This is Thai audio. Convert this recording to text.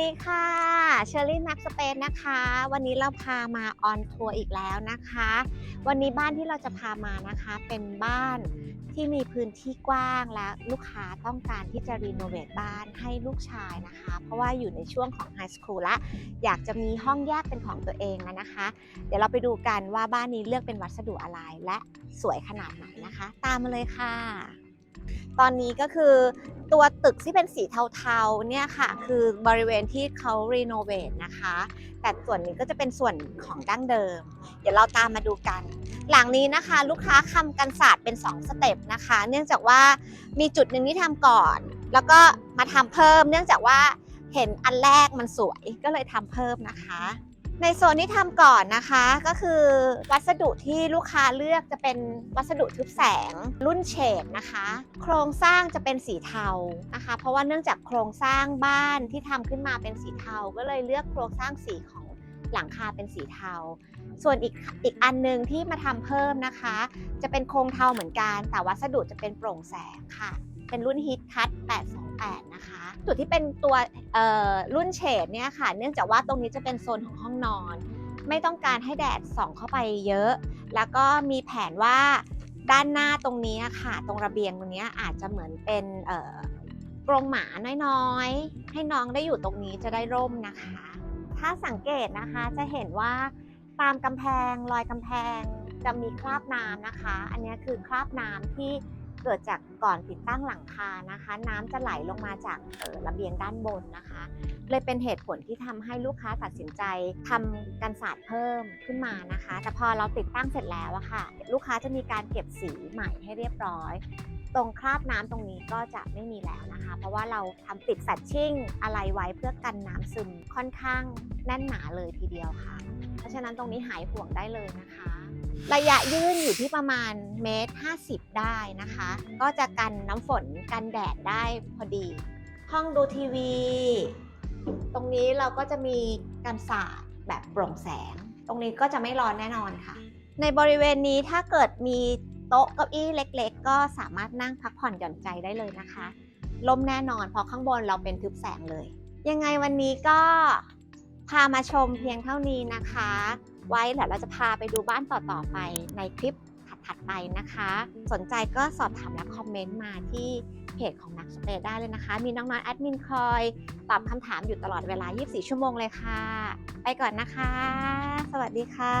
สดีค่ะเชอรี่นักสเปนนะคะ วันนี้เราพามาออนทัวร์อีกแล้วนะคะ วันนี้บ้านที่เราจะพามานะคะเป็นบ้านที่มีพื้นที่กว้างและลูกค้าต้องการที่จะรีโนเวทบ้านให้ลูกชายนะคะ เพราะว่าอยู่ในช่วงของไฮสคูลและอยากจะมีห้องแยกเป็นของตัวเองแล้วนะคะ เดี๋ยวเราไปดูกันว่าบ้านนี้เลือกเป็นวัสดุอะไรและสวยขนาดไหนนะคะ ตามมาเลยค่ะตอนนี้ก็คือ ตัวตึกที่เป็นสีเทาๆเนี่ยค่ะ คือบริเวณที่เขารีโนเวทนะคะ แต่ส่วนนี้ก็จะเป็นส่วนของดั้งเดิม เดี๋ยวเราตามมาดูกัน หลังนี้นะคะ ลูกค้าทำกันศาสตร์เป็น 2 สเต็ปนะคะ เนื่องจากว่ามีจุดหนึ่งที่ทำก่อน แล้วก็มาทำเพิ่ม เนื่องจากว่าเห็นอันแรกมันสวยก็เลยทำเพิ่มนะคะ ในโซนที่ทำก่อนนะคะก็คือวัสดุที่ลูกค้าเลือกจะเป็นวัสดุทึบแสง รุ่นเฉดนะคะ โครงสร้างจะเป็นสีเทานะคะ เพราะว่าเนื่องจากโครงสร้างบ้านที่ทำขึ้นมาเป็นสีเทา ก็เลยเลือกโครงสร้างสีของหลังคาเป็นสีเทา ส่วนอีกอีกอันหนึงที่มาทำเพิ่มนะคะ จะเป็นโครงเทาเหมือนกันแต่วัสดุจะเป็นโปร่งแสงค่ะ เป็นรุ่นฮิตคัต 828นะคะ จุดที่เป็นตัวรุ่นเฉดเนี่ยค่ะ เนื่องจากว่าตรงนี้จะเป็นโซนของห้องนอน ไม่ต้องการให้แดดส่องเข้าไปเยอะ แล้วก็มีแผนว่าด้านหน้าตรงนี้ค่ะ ตรงระเบียงตรงนี้อาจจะเหมือนเป็นกรงหมาน้อยๆ ให้น้องได้อยู่ตรงนี้จะได้ร่มนะคะ ถ้าสังเกตนะคะจะเห็นว่าตามกำแพงรอยกำแพงจะมีคราบน้ำนะคะ อันนี้คือคราบน้ำที่ เกิดจากก่อนติดตั้งหลังคานะคะ น้ำจะไหลลงมาจากระเบียงด้านบนนะคะ เลยเป็นเหตุผลที่ทำให้ลูกค้าตัดสินใจทำกันศาสตร์เพิ่มขึ้นมานะคะ แต่พอเราติดตั้งเสร็จแล้วอะค่ะ ลูกค้าจะมีการเก็บสีใหม่ให้เรียบร้อย ตรงคราบน้ำตรงนี้ก็จะไม่มีแล้วนะคะ เพราะว่าเราทำติดแฟชชิ่งอะไรไว้เพื่อกันน้ำซึมค่อนข้างแน่นหนาเลยทีเดียวค่ะ เพราะฉะนั้นตรงนี้หายห่วงได้เลยนะคะ ระยะยื่นอยู่ที่ประมาณเมตร50ได้นะคะ ก็จะกันน้ำฝนกันแดดได้พอดี ห้องดูทีวี ตรงนี้เราก็จะมีกันศาสตร์แบบโปร่งแสง ตรงนี้ก็จะไม่ร้อนแน่นอนค่ะ ในบริเวณนี้ถ้าเกิดมีโต๊ะเก้าอี้เล็ก ๆ ก็สามารถนั่งพักผ่อนหย่อนใจได้เลยนะคะลมแน่นอนเพราะข้างบนเราเป็นทึบแสงเลย ยังไงวันนี้ก็พามาชมเพียงเท่านี้นะคะ ไว้เดี๋ยวเราจะพาไปดูบ้านต่อๆไปในคลิปถัดๆไปนะคะ สนใจก็สอบถามและคอมเมนต์มาที่เพจของนักสเปซได้เลยนะคะ มีน้องๆแอดมินคอยตอบคำถามอยู่ตลอดเวลา 24 ชั่วโมงเลยค่ะ ไปก่อนนะคะ สวัสดีค่ะ